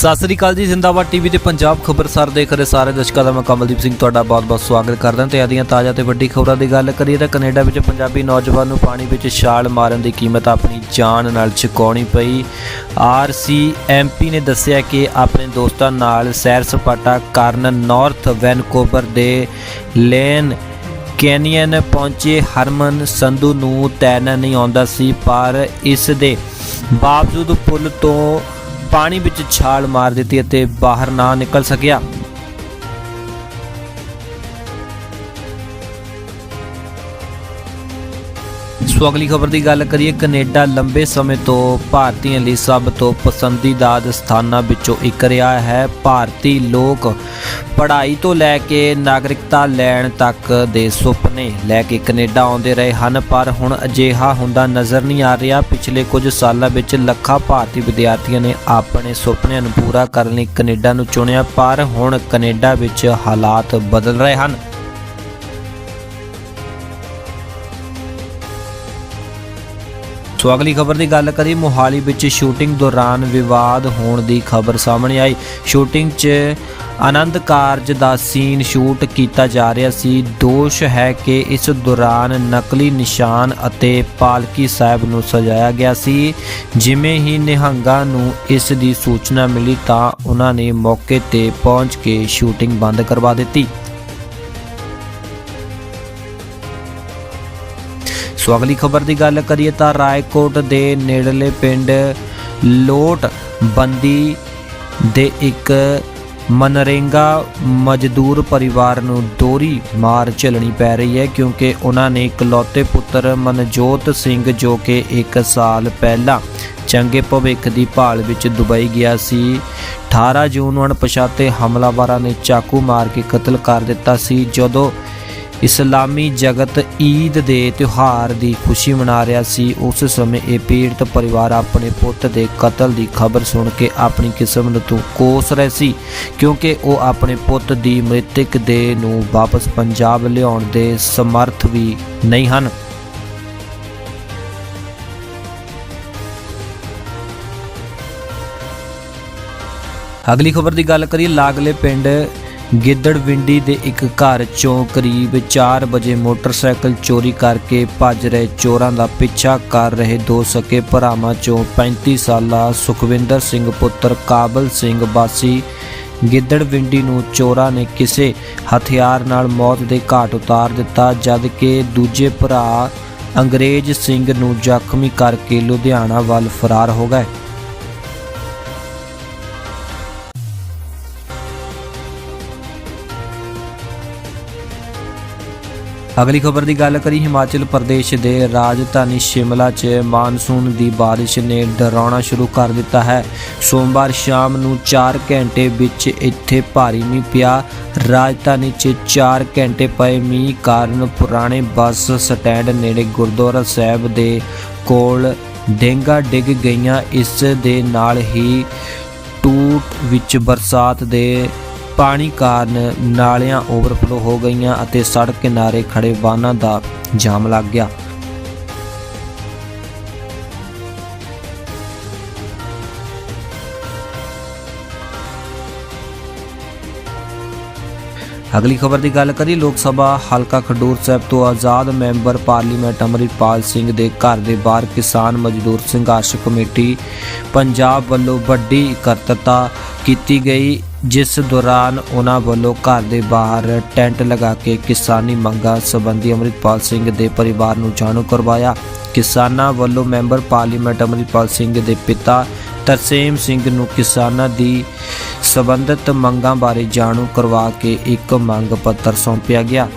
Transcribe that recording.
ਸਤਿ ਸ੍ਰੀ ਅਕਾਲ ਜੀ, ਜ਼ਿੰਦਾਬਾਦ ਟੀਵੀ ਤੇ ਪੰਜਾਬ ਖਬਰਸਾਰ ਦੇਖ ਰਹੇ ਸਾਰੇ ਦਰਸ਼ਕਾਂ ਦਾ ਮੈਂ ਕਮਲਦੀਪ ਸਿੰਘ ਤੁਹਾਡਾ ਬਹੁਤ-ਬਹੁਤ ਸਵਾਗਤ ਕਰਦਾ ਤੇ ਆਦੀਆਂ ਤਾਜ਼ਾ ਤੇ ਵੱਡੀ ਖਬਰਾਂ ਦੀ ਗੱਲ ਕਰੀਏ ਤਾਂ ਕੈਨੇਡਾ ਵਿੱਚ ਪੰਜਾਬੀ ਨੌਜਵਾਨ ਨੂੰ ਪਾਣੀ ਵਿੱਚ ਛਾਲ ਮਾਰਨ ਦੀ ਕੀਮਤ ਆਪਣੀ ਜਾਨ ਨਾਲ ਚੁਕਾਉਣੀ ਪਈ। ਆਰਸੀਐਮਪੀ ਨੇ ਦੱਸਿਆ ਕਿ ਆਪਣੇ ਦੋਸਤਾਂ ਨਾਲ ਸੈਰ ਸਪਾਟਾ ਕਾਰਨ ਨਾਰਥ ਵੈਨਕੂਵਰ ਦੇ ਲੇਨ ਕੈਨੀਅਨ ਪਹੁੰਚੇ। ਹਰਮਨ ਸੰਧੂ ਨੂੰ ਤੈਰਨਾ ਨਹੀਂ ਆਉਂਦਾ ਸੀ, ਪਰ ਇਸ ਦੇ ਬਾਵਜੂਦ ਪੁਲ ਤੋਂ ਪਾਣੀ ਵਿੱਚ ਛਾਲ ਮਾਰ ਦਿੱਤੀ ਅਤੇ ਬਾਹਰ ਨਾ ਨਿਕਲ ਸਕਿਆ। ਸੋ ਅਗਲੀ ਖਬਰ ਦੀ ਗੱਲ ਕਰੀਏ, ਕੈਨੇਡਾ ਲੰਬੇ ਸਮੇਂ ਤੋਂ ਭਾਰਤੀਆਂ ਲਈ ਸਭ ਤੋਂ ਪਸੰਦੀਦਾ ਸਥਾਨਾਂ ਵਿੱਚੋਂ ਇੱਕ ਰਿਹਾ ਹੈ। ਭਾਰਤੀ ਲੋਕ ਪੜ੍ਹਾਈ ਤੋਂ ਲੈ ਕੇ ਨਾਗਰਿਕਤਾ ਲੈਣ ਤੱਕ ਦੇ ਸੁਪਨੇ ਲੈ ਕੇ ਕੈਨੇਡਾ ਆਉਂਦੇ ਰਹੇ ਹਨ, ਪਰ ਹੁਣ ਅਜਿਹਾ ਹੁੰਦਾ ਨਜ਼ਰ ਨਹੀਂ ਆ ਰਿਹਾ। ਪਿਛਲੇ ਕੁਝ ਸਾਲਾਂ ਵਿੱਚ ਲੱਖਾਂ ਭਾਰਤੀ ਵਿਦਿਆਰਥੀਆਂ ਨੇ ਆਪਣੇ ਸੁਪਨਿਆਂ ਨੂੰ ਪੂਰਾ ਕਰਨ ਲਈ ਕੈਨੇਡਾ ਨੂੰ ਚੁਣਿਆ, ਪਰ ਹੁਣ ਕੈਨੇਡਾ ਵਿੱਚ ਹਾਲਾਤ ਬਦਲ ਰਹੇ ਹਨ। ਸੋ ਅਗਲੀ ਖਬਰ ਦੀ ਗੱਲ ਕਰੀ ਮੋਹਾਲੀ ਵਿੱਚ ਸ਼ੂਟਿੰਗ ਦੌਰਾਨ ਵਿਵਾਦ ਹੋਣ ਦੀ ਖਬਰ ਸਾਹਮਣੇ ਆਈ। ਸ਼ੂਟਿੰਗ 'ਚ ਆਨੰਦ ਕਾਰਜ ਦਾ ਸੀਨ ਸ਼ੂਟ ਕੀਤਾ ਜਾ ਰਿਹਾ ਸੀ। ਦੋਸ਼ ਹੈ ਕਿ ਇਸ ਦੌਰਾਨ ਨਕਲੀ ਨਿਸ਼ਾਨ ਅਤੇ ਪਾਲਕੀ ਸਾਹਿਬ ਨੂੰ ਸਜਾਇਆ ਗਿਆ ਸੀ। ਜਿਵੇਂ ਹੀ ਨਿਹੰਗਾਂ ਨੂੰ ਇਸ ਦੀ ਸੂਚਨਾ ਮਿਲੀ ਤਾਂ ਉਹਨਾਂ ਨੇ ਮੌਕੇ ਤੇ ਪਹੁੰਚ ਕੇ ਸ਼ੂਟਿੰਗ ਬੰਦ ਕਰਵਾ ਦਿੱਤੀ। ਸੋ ਅਗਲੀ ਖਬਰ ਦੀ ਗੱਲ ਕਰੀਏ ਤਾਂ ਰਾਏਕੋਟ ਦੇ ਨੇੜਲੇ ਪਿੰਡ ਲੋਟ ਬੰਦੀ ਦੇ ਇੱਕ ਮਨਰੇਗਾ ਮਜ਼ਦੂਰ ਪਰਿਵਾਰ ਨੂੰ ਦੋਰੀ ਮਾਰ ਝੱਲਣੀ ਪੈ ਰਹੀ ਹੈ ਕਿਉਂਕਿ ਉਹਨਾਂ ਨੇ ਇਕਲੌਤੇ ਪੁੱਤਰ ਮਨਜੋਤ ਸਿੰਘ ਜੋ ਕਿ 1 ਸਾਲ ਪਹਿਲਾਂ ਚੰਗੇ ਭਵਿੱਖ ਦੀ ਭਾਲ ਵਿੱਚ ਦੁਬਈ ਗਿਆ ਸੀ। 18 ਜੂਨ ਨੂੰ ਅਣਪਛਾਤੇ ਹਮਲਾਵਰਾਂ ਨੇ ਚਾਕੂ ਮਾਰ ਕੇ ਕਤਲ ਕਰ ਦਿੱਤਾ ਸੀ। ਜਦੋਂ ਇਸਲਾਮੀ ਜਗਤ ਈਦ ਦੇ ਤਿਉਹਾਰ ਦੀ ਖੁਸ਼ੀ ਮਨਾ ਰਿਹਾ ਸੀ। ਉਸ ਸਮੇਂ ਇਹ ਪੀੜਤ ਪਰਿਵਾਰ ਆਪਣੇ ਪੁੱਤ ਦੇ ਕਤਲ ਦੀ ਖਬਰ ਸੁਣ ਕੇ ਆਪਣੀ ਕਿਸਮਤ ਤੋਂ ਕੋਸ ਰਹੇ ਸੀ, ਕਿਉਂਕਿ ਉਹ ਆਪਣੇ ਪੁੱਤ ਦੀ ਮ੍ਰਿਤਕ ਦੇ ਨੂੰ ਵਾਪਸ ਪੰਜਾਬ ਲਿਆਉਣ ਦੇ ਸਮਰਥ ਵੀ ਨਹੀਂ ਹਨ। ਅਗਲੀ ਖਬਰ ਦੀ ਗੱਲ ਕਰੀਏ, ਲਾਗਲੇ ਪਿੰਡ ਗਿੱਦੜਵਿੰਡੀ ਦੇ ਇੱਕ ਘਰ ਚੋਂ ਕਰੀਬ 4 ਵਜੇ ਮੋਟਰਸਾਈਕਲ ਚੋਰੀ ਕਰਕੇ ਭੱਜ ਰਹੇ ਚੋਰਾਂ ਦਾ ਪਿੱਛਾ ਕਰ ਰਹੇ ਦੋ ਸਕੇ ਭਰਾਵਾਂ ਚੋਂ 35 ਸਾਲਾ ਸੁਖਵਿੰਦਰ ਸਿੰਘ ਪੁੱਤਰ ਕਾਬਲ ਸਿੰਘ ਬਾਸੀ ਗਿੱਦੜਵਿੰਡੀ ਨੂੰ ਚੋਰਾਂ ਨੇ ਕਿਸੇ ਹਥਿਆਰ ਨਾਲ ਮੌਤ ਦੇ ਘਾਟ ਉਤਾਰ ਦਿੱਤਾ, ਜਦ ਕਿ ਦੂਜੇ ਭਰਾ ਅੰਗਰੇਜ਼ ਸਿੰਘ ਨੂੰ ਜ਼ਖਮੀ ਕਰਕੇ ਲੁਧਿਆਣਾ ਵੱਲ ਫਰਾਰ ਹੋ ਗਏ। ਅਗਲੀ ਖਬਰ ਦੀ ਗੱਲ ਕਰੀ ਹਿਮਾਚਲ ਪ੍ਰਦੇਸ਼ ਦੇ ਰਾਜਧਾਨੀ ਸ਼ਿਮਲਾ 'ਚ ਮਾਨਸੂਨ ਦੀ ਬਾਰਿਸ਼ ਨੇ ਡਰਾਉਣਾ ਸ਼ੁਰੂ ਕਰ ਦਿੱਤਾ ਹੈ। ਸੋਮਵਾਰ ਸ਼ਾਮ ਨੂੰ 4 ਘੰਟੇ ਵਿੱਚ ਇੱਥੇ ਭਾਰੀ ਮੀਂਹ ਪਿਆ। ਰਾਜਧਾਨੀ 'ਚ 4 ਘੰਟੇ ਪਏ ਮੀਂਹ ਕਾਰਨ ਪੁਰਾਣੇ ਬੱਸ ਸਟੈਂਡ ਨੇੜੇ ਗੁਰਦੁਆਰਾ ਸਾਹਿਬ ਦੇ ਕੋਲ ਡੇਂਗਾ ਡਿੱਗ ਗਈਆਂ। ਇਸ ਦੇ ਨਾਲ ਹੀ ਟੂਟ ਵਿੱਚ ਬਰਸਾਤ ਦੇ ਪਾਣੀ ਕਾਰਨ ਨਾਲਿਆਂ ਓਵਰਫਲੋ ਹੋ ਗਈਆਂ ਅਤੇ ਸੜਕ ਕਿਨਾਰੇ ਖੜੇ ਵਾਹਨਾਂ ਦਾ ਜਾਮ ਲੱਗ ਗਿਆ। ਅਗਲੀ ਖਬਰ ਦੀ ਗੱਲ ਕਰੀ ਲੋਕ ਸਭਾ ਹਲਕਾ ਖਡੂਰ ਸਾਹਿਬ ਤੋਂ ਆਜ਼ਾਦ ਮੈਂਬਰ ਪਾਰਲੀਮੈਂਟ ਅਮਰਿਤਪਾਲ ਸਿੰਘ ਦੇ ਘਰ ਦੇ ਬਾਹਰ ਕਿਸਾਨ ਮਜ਼ਦੂਰ ਸੰਘਰਸ਼ ਕਮੇਟੀ ਪੰਜਾਬ ਵੱਲੋਂ ਵੱਡੀ ਇਕੱਤਰਤਾ ਕੀਤੀ ਗਈ। ਜਿਸ ਦੌਰਾਨ ਉਹਨਾਂ ਵੱਲੋਂ ਘਰ ਦੇ ਬਾਹਰ ਟੈਂਟ ਲਗਾ ਕੇ ਕਿਸਾਨੀ ਮੰਗਾਂ ਸੰਬੰਧੀ ਅਮਰਿਤਪਾਲ ਸਿੰਘ ਦੇ ਪਰਿਵਾਰ ਨੂੰ ਜਾਣੂ ਕਰਵਾਇਆ। ਕਿਸਾਨਾਂ ਵੱਲੋਂ ਮੈਂਬਰ ਪਾਰਲੀਮੈਂਟ ਅਮਰਿਤਪਾਲ ਸਿੰਘ ਦੇ ਪਿਤਾ ਤਰਸੇਮ ਸਿੰਘ ਨੂੰ ਕਿਸਾਨਾਂ ਦੀ ਸੰਬੰਧਿਤ ਮੰਗਾਂ ਬਾਰੇ ਜਾਣੂ ਕਰਵਾ ਕੇ ਇੱਕ ਮੰਗ ਪੱਤਰ ਸੌਂਪਿਆ ਗਿਆ।